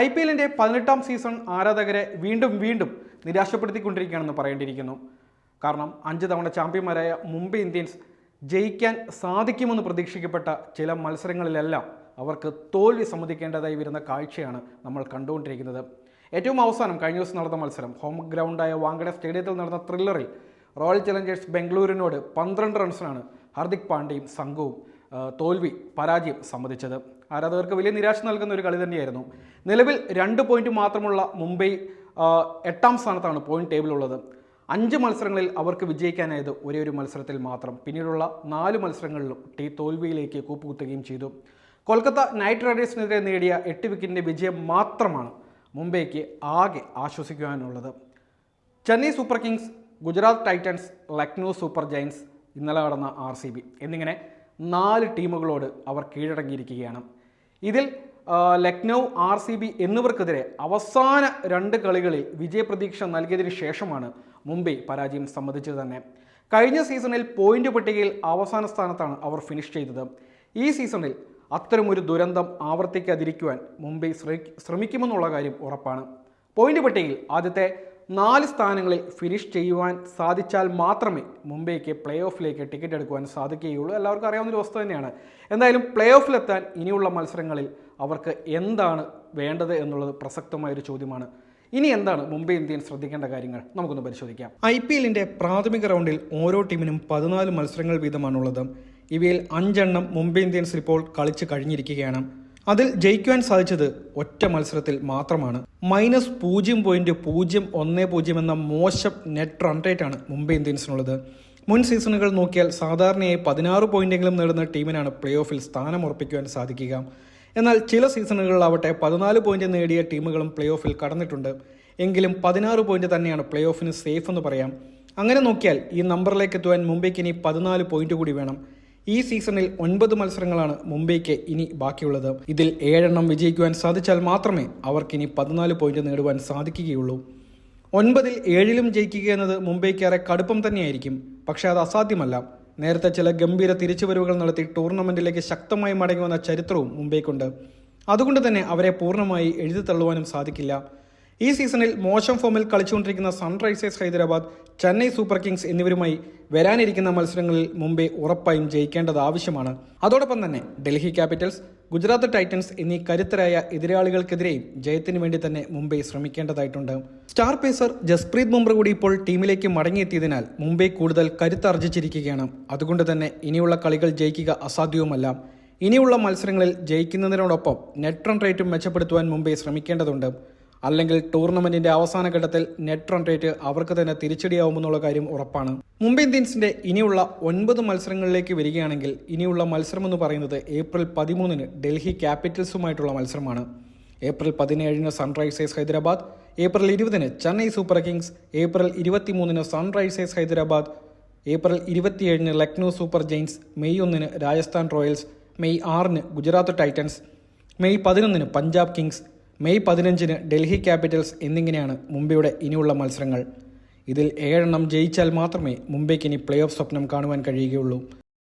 I P എല്ലിന്റെ പതിനെട്ടാം season ആരാധകരെ വീണ്ടും വീണ്ടും നിരാശപ്പെടുത്തിക്കൊണ്ടിരിക്കുകയാണെന്ന് പറയേണ്ടിയിരിക്കുന്നു. കാരണം അഞ്ച് തവണ ചാമ്പ്യന്മാരായ മുംബൈ ഇന്ത്യൻസ് ജയിക്കാൻ സാധിക്കുമെന്ന് പ്രതീക്ഷിക്കപ്പെട്ട ചില മത്സരങ്ങളിലെല്ലാം അവർക്ക് തോൽവി സമ്മതിക്കേണ്ടതായി വരുന്ന കാഴ്ചയാണ് നമ്മൾ കണ്ടുകൊണ്ടിരിക്കുന്നത്. ഏറ്റവും അവസാനം കഴിഞ്ഞ ദിവസം നടന്ന മത്സരം ഹോം ഗ്രൗണ്ടായ വാങ്കഡ സ്റ്റേഡിയത്തിൽ നടന്ന ത്രില്ലറിൽ റോയൽ ചലഞ്ചേഴ്സ് ബംഗളൂരിനോട് പന്ത്രണ്ട് റൺസിനാണ് ഹാർദിക് പാണ്ഡ്യയും സംഘവും തോൽവി പരാജയം സമ്മതിച്ചത്. ആരാധകർക്ക് വലിയ നിരാശ നൽകുന്ന ഒരു കളി തന്നെയായിരുന്നു. നിലവിൽ രണ്ട് പോയിന്റ് മാത്രമുള്ള മുംബൈ എട്ടാം സ്ഥാനത്താണ് പോയിന്റ് ടേബിളുള്ളത് അഞ്ച് മത്സരങ്ങളിൽ അവർക്ക് വിജയിക്കാനായത് ഒരേ ഒരു മത്സരത്തിൽ മാത്രം. പിന്നീടുള്ള നാല് മത്സരങ്ങളിലും ടീ തോൽവിയിലേക്ക് കൂപ്പുകുത്തുകയും ചെയ്തു. കൊൽക്കത്ത നൈറ്റ് റൈഡേഴ്സിനെതിരെ നേടിയ എട്ട് വിക്കറ്റിന്റെ വിജയം മാത്രമാണ് മുംബൈക്ക് ആകെ ആശ്വസിക്കുവാനുള്ളത്. Chennai Super Kings Gujarat Titans Lucknow Super Giants ഇന്നലെ നടന്ന ആർ എന്നിങ്ങനെ നാല് ടീമുകളോട് അവർ കീഴടങ്ങിയിരിക്കുകയാണ്. ഇതിൽ ലക്നൗ ആർ സി ബി എന്നിവർക്കെതിരെ അവസാന രണ്ട് കളികളിൽ വിജയപ്രതീക്ഷ നൽകിയതിനു ശേഷമാണ് മുംബൈ പരാജയം സമ്മതിച്ചത് തന്നെ. കഴിഞ്ഞ സീസണിൽ പോയിന്റ് പട്ടികയിൽ അവസാന സ്ഥാനത്താണ് അവർ ഫിനിഷ് ചെയ്തത്. ഈ സീസണിൽ അത്തരമൊരു ദുരന്തം ആവർത്തിക്കാതിരിക്കുവാൻ മുംബൈ ശ്രമിക്കുമെന്നുള്ള കാര്യം ഉറപ്പാണ്. പോയിന്റ് പട്ടികയിൽ ആദ്യത്തെ നാല് സ്ഥാനങ്ങളിൽ ഫിനിഷ് ചെയ്യുവാൻ സാധിച്ചാൽ മാത്രമേ മുംബൈക്ക് പ്ലേ ഓഫിലേക്ക് ടിക്കറ്റ് എടുക്കുവാൻ സാധിക്കുകയുള്ളൂ. എല്ലാവർക്കും അറിയാവുന്ന ഒരു വസ്തു തന്നെയാണ്. എന്തായാലും പ്ലേ ഓഫിലെത്താൻ ഇനിയുള്ള മത്സരങ്ങളിൽ അവർക്ക് എന്താണ് വേണ്ടത് എന്നുള്ളത് പ്രസക്തമായൊരു ചോദ്യമാണ്. ഇനി എന്താണ് മുംബൈ ഇന്ത്യൻസ് ശ്രദ്ധിക്കേണ്ട കാര്യങ്ങൾ? നമുക്കൊന്ന് പരിശോധിക്കാം. ഐ പി എല്ലിന്റെ പ്രാഥമിക റൗണ്ടിൽ ഓരോ ടീമിനും പതിനാല് മത്സരങ്ങൾ വീതമാണുള്ളത്. ഇവയിൽ അഞ്ചെണ്ണം മുംബൈ ഇന്ത്യൻസ് ഇപ്പോൾ കളിച്ച് കഴിഞ്ഞിരിക്കുകയാണ്. അതിൽ ജയിക്കുവാൻ സാധിച്ചത് ഒറ്റ മത്സരത്തിൽ മാത്രമാണ്. മൈനസ് പൂജ്യം പോയിന്റ് പൂജ്യം ഒന്ന് പൂജ്യം എന്ന മോശം നെറ്റ് റൺ ആണ് മുംബൈ ഇന്ത്യൻസിനുള്ളത്. മുൻ സീസണുകൾ നോക്കിയാൽ സാധാരണയായി പതിനാറ് പോയിന്റെങ്കിലും നേടുന്ന ടീമിനാണ് പ്ലേ ഓഫിൽ സ്ഥാനം ഉറപ്പിക്കുവാൻ സാധിക്കുക. എന്നാൽ ചില സീസണുകളിലാവട്ടെ പതിനാല് പോയിന്റ് നേടിയ ടീമുകളും പ്ലേ ഓഫിൽ കടന്നിട്ടുണ്ട്. എങ്കിലും പതിനാറ് പോയിന്റ് തന്നെയാണ് പ്ലേ ഓഫിന് സേഫ് എന്ന് പറയാം. അങ്ങനെ നോക്കിയാൽ ഈ നമ്പറിലേക്ക് എത്തുവാൻ മുംബൈക്ക് ഇനി പതിനാല് പോയിന്റ് കൂടി വേണം. ഈ സീസണിൽ ഒൻപത് മത്സരങ്ങളാണ് മുംബൈക്ക് ഇനി ബാക്കിയുള്ളത്. ഇതിൽ ഏഴെണ്ണം വിജയിക്കുവാൻ സാധിച്ചാൽ മാത്രമേ അവർക്ക് ഇനി പതിനാല് പോയിന്റ് നേടുവാൻ സാധിക്കുകയുള്ളൂ. ഒൻപതിൽ ഏഴിലും ജയിക്കുക എന്നത് മുംബൈക്കേറെ കടുപ്പം തന്നെയായിരിക്കും. പക്ഷേ അത് അസാധ്യമല്ല. നേരത്തെ ചില ഗംഭീര തിരിച്ചുവരവുകൾ നടത്തി ടൂർണമെന്റിലേക്ക് ശക്തമായി മടങ്ങി വന്ന ചരിത്രവും മുംബൈക്കുണ്ട്. അതുകൊണ്ട് തന്നെ അവരെ പൂർണമായി എഴുതി തള്ളുവാനും സാധിക്കില്ല. ഈ സീസണിൽ മോശം ഫോമിൽ കളിച്ചുകൊണ്ടിരിക്കുന്ന sunrisers Hyderabad Chennai super kings എന്നിവരുമായി വരാനിരിക്കുന്ന മത്സരങ്ങളിൽ മുംബൈ ഉറപ്പായും ജയിക്കേണ്ടത് ആവശ്യമാണ്. അതോടൊപ്പം തന്നെ ഡൽഹി ക്യാപിറ്റൽസ് ഗുജറാത്ത് ടൈറ്റൻസ് എന്നീ കരുത്തരായ എതിരാളികൾക്കെതിരെയും ജയത്തിനു വേണ്ടി തന്നെ മുംബൈ ശ്രമിക്കേണ്ടതായിട്ടുണ്ട്. സ്റ്റാർ പേസർ ജസ്പ്രീത് ബുംറ കൂടി ഇപ്പോൾ ടീമിലേക്ക് മടങ്ങിയെത്തിയതിനാൽ മുംബൈ കൂടുതൽ കരുത്തർജിച്ചിരിക്കുകയാണ് അതുകൊണ്ട് തന്നെ ഇനിയുള്ള കളികൾ ജയിക്കുക അസാധ്യവുമല്ല. ഇനിയുള്ള മത്സരങ്ങളിൽ ജയിക്കുന്നതിനോടൊപ്പം നെറ്റ് റൺ റേറ്റും മെച്ചപ്പെടുത്തുവാൻ മുംബൈ ശ്രമിക്കേണ്ടതുണ്ട്. അല്ലെങ്കിൽ ടൂർണമെന്റിന്റെ അവസാന ഘട്ടത്തിൽ നെറ്റ് റൺ റേറ്റ് അവർക്ക് തന്നെ തിരിച്ചടിയാവുമെന്നുള്ള കാര്യം ഉറപ്പാണ്. മുംബൈ ഇന്ത്യൻസിന്റെ ഇനിയുള്ള ഒൻപത് മത്സരങ്ങളിലേക്ക് വരികയാണെങ്കിൽ ഇനിയുള്ള മത്സരം എന്ന് പറയുന്നത് ഏപ്രിൽ പതിമൂന്നിന് ഡൽഹി ക്യാപിറ്റൽസുമായിട്ടുള്ള മത്സരമാണ്. ഏപ്രിൽ പതിനേഴിന് സൺറൈസേഴ്സ് ഹൈദരാബാദ് ഏപ്രിൽ ഇരുപതിന് ചെന്നൈ സൂപ്പർ കിങ്സ് ഏപ്രിൽ ഇരുപത്തിമൂന്നിന് സൺറൈസേഴ്സ് ഹൈദരാബാദ് ഏപ്രിൽ ഇരുപത്തിയേഴിന് ലക്നൗ സൂപ്പർ ജെയിൻസ് മെയ് ഒന്നിന് രാജസ്ഥാൻ റോയൽസ് മെയ് ആറിന് ഗുജറാത്ത് ടൈറ്റൻസ് മെയ് പതിനൊന്നിന് പഞ്ചാബ് കിങ്സ് മെയ് പതിനഞ്ചിന് ഡൽഹി ക്യാപിറ്റൽസ് എന്നിങ്ങനെയാണ് മുംബൈയുടെ ഇനിയുള്ള മത്സരങ്ങൾ. ഇതിൽ ഏഴെണ്ണം ജയിച്ചാൽ മാത്രമേ മുംബൈക്ക് ഇനി പ്ലേ ഓഫ് സ്വപ്നം കാണുവാൻ കഴിയുകയുള്ളൂ.